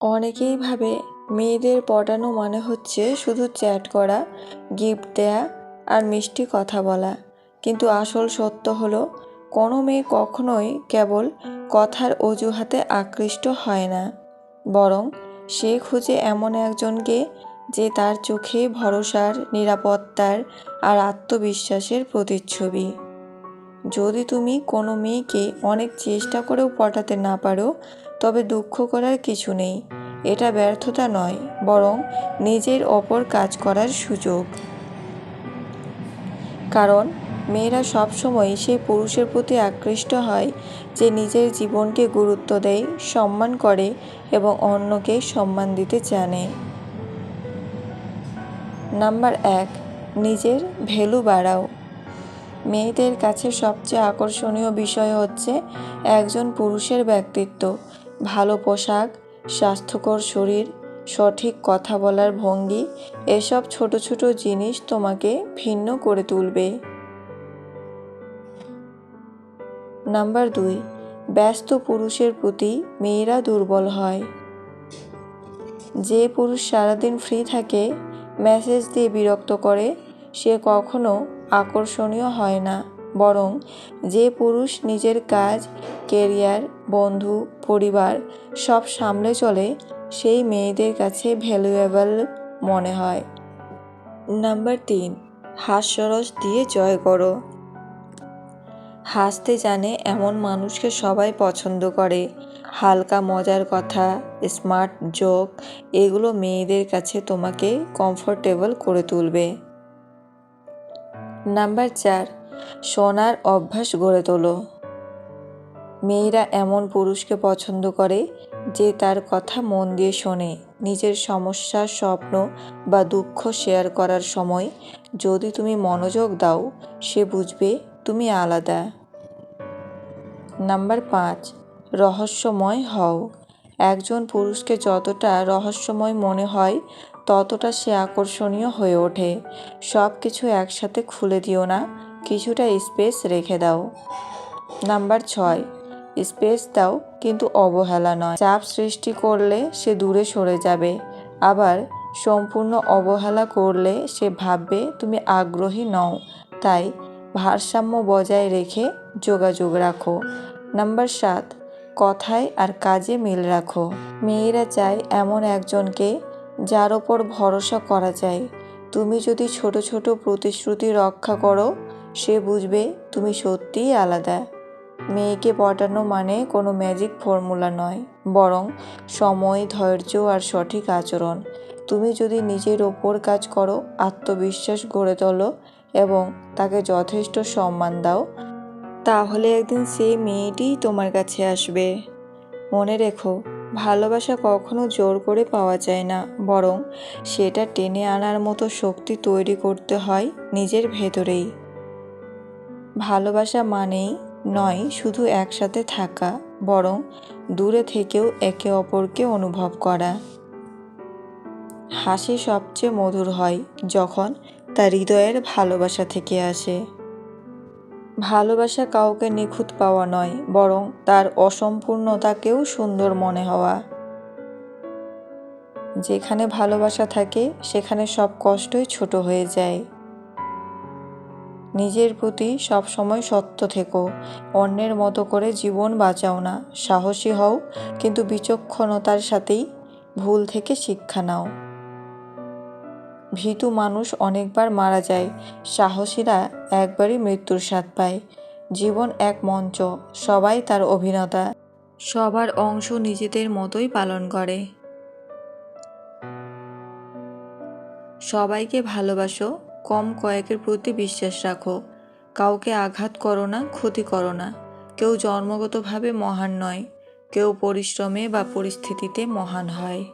অনেকেই ভাবে মেয়েদের পটানো মানে হচ্ছে শুধু চ্যাট করা, গিফট দেয়া আর মিষ্টি কথা বলা। কিন্তু আসল সত্য হলো, কোনো মেয়ে কখনোই কেবল কথার অজুহাতে আকৃষ্ট হয় না। বরং সে খুঁজে এমন একজনকে যে তার চোখে ভরসার, নিরাপত্তার আর আত্মবিশ্বাসের প্রতিচ্ছবি। যদি তুমি কোনো মেয়েকে অনেক চেষ্টা করেও পটাতে না পারো তবে দুঃখ করার কিছু নেই। এটা ব্যর্থতা নয়, বরং নিজের ওপর কাজ করার সুযোগ। কারণ, মেয়েরা সবসময় সেই পুরুষের প্রতি আকৃষ্ট হয় যে নিজের জীবনকে গুরুত্ব দেয়, সম্মান করে এবং অন্যকে সম্মান দিতে জানে। নাম্বার এক, নিজের ভ্যালু বাড়াও। মেয়েদের কাছে সবচেয়ে আকর্ষণীয় বিষয় হচ্ছে একজন পুরুষের ব্যক্তিত্ব। ভালো পোশাক, স্বাস্থ্যকর শরীর, সঠিক কথা বলার ভঙ্গি, এসব ছোট ছোট জিনিস তোমাকে ভিন্ন করে তুলবে। নাম্বার দুই, ব্যস্ত পুরুষের প্রতি মেয়েরা দুর্বল হয়। যে পুরুষ সারাদিন ফ্রি থাকে মেসেজ দিয়ে বিরক্ত করে, সে কখনো আকর্ষণীয় হয় না। বরং যে পুরুষ নিজের কাজ, কেরিয়ার, বন্ধু, পরিবার সব সামলে চলে, সেই মেয়েদের কাছে ভ্যালুয়েবল মনে হয়। নাম্বার তিন, হাস্যরস দিয়ে জয় করো। হাসতে জানে এমন মানুষকে সবাই পছন্দ করে। হালকা মজার কথা, স্মার্ট জোক, এগুলো মেয়েদের কাছে তোমাকে কমফোর্টেবল করে তুলবে। নাম্বার চার শোনার অভ্যাস গড়ে তোলো। মেয়েরা এমন পুরুষকে পছন্দ করে যে তার কথা মন দিয়ে শোনে। নিজের সমস্যা, স্বপ্ন বা দুঃখ শেয়ার করার সময় যদি তুমি মনোযোগ দাও, সে বুঝবে তুমি আলাদা। নাম্বার পাঁচ, রহস্যময় হও। একজন পুরুষকে যতটা রহস্যময় মনে হয়, ততটা সে আকর্ষণীয় হয়ে ওঠে। সব কিছু একসাথে খুলে দিও না। কিছুটা স্পেস রেখে দাও। নাম্বার ছয়, স্পেস দাও, কিন্তু অবহেলা নয়। চাপ সৃষ্টি করলে সে দূরে সরে যাবে। আবার সম্পূর্ণ অবহেলা করলে সে ভাববে, তুমি আগ্রহী নও। তাই ভারসাম্য বজায় রেখে যোগাযোগ রাখো। নাম্বার সাত, কথায় আর কাজে মিল রাখো। মেয়েরা চায় এমন একজনকে যার ওপর ভরসা করা যায়। তুমি যদি ছোট ছোট প্রতিশ্রুতি রক্ষা করো সে বুঝবে তুমি সত্যিই আলাদা। মেয়েকে পটানো মানে কোনো ম্যাজিক ফর্মুলা নয়, বরং সময়, ধৈর্য আর সঠিক আচরণ। তুমি যদি নিজের ওপর কাজ করো, আত্মবিশ্বাস গড়ে তোলো এবং তাকে যথেষ্ট সম্মান দাও, তাহলে একদিন সেই মেয়েটিই তোমার কাছে আসবে। মনে রেখো, ভালোবাসা কখনো জোর করে পাওয়া যায় না, বরং সেটা টেনে আনার মতো শক্তি তৈরি করতে হয় নিজের ভেতরেই। ভালোবাসা মানেই নয় শুধু একসাথে থাকা, বরং দূরে থেকেও একে অপরকে অনুভব করা। হাসি সবচেয়ে মধুর হয় যখন তার হৃদয়ের ভালোবাসা থেকে আসে। ভালোবাসা কাউকে নিখুঁত পাওয়া নয়, বরং তার অসম্পূর্ণতাকেও সুন্দর মনে হওয়া। যেখানে ভালোবাসা থাকে, সেখানে সব কষ্টই ছোট হয়ে যায়। নিজের প্রতি সবসময় সত্য থেকো। অন্যের মতো করে জীবন বাঁচাও না। সাহসী হও, কিন্তু বিচক্ষণতার সাথেই ভুল থেকে শিক্ষা নাও। ভীতু মানুষ অনেকবার মারা যায়। সাহসীরা একবারই মৃত্যুর স্বাদ পায়। জীবন এক মঞ্চ, সবাই তার অভিনেতা। সবার অংশ নিজেদের মতোই পালন করে। সবাইকে ভালোবাসো কম কয়েকের প্রতি বিশ্বাস রাখো। কাউকে আঘাত করো না, ক্ষতি করো না। কেউ জন্মগতভাবে মহান নয়, কেউ পরিশ্রমে বা পরিস্থিতিতে মহান হয়।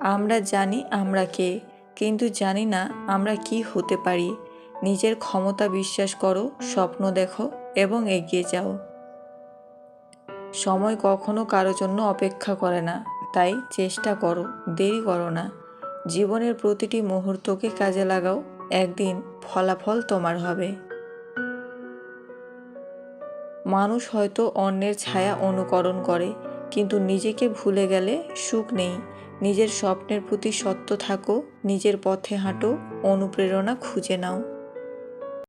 আমরা জানি আমরা কে, কিন্তু জানি না আমরা কি হতে পারি। নিজের ক্ষমতা বিশ্বাস করো, স্বপ্ন দেখো এবং এগিয়ে যাও। সময় কখনো কারও জন্য অপেক্ষা করে না, তাই চেষ্টা করো, দেরি করো না। জীবনের প্রতিটি মুহূর্তকে কাজে লাগাও। একদিন ফলাফল তোমার হবে। মানুষ হয়তো অন্যের ছায়া অনুকরণ করে, কিন্তু নিজেকে ভুলে গেলে সুখ নেই। নিজের স্বপ্নের প্রতি সত্য থাকো, নিজের পথে হাঁটো, অনুপ্রেরণা খুঁজে নাও।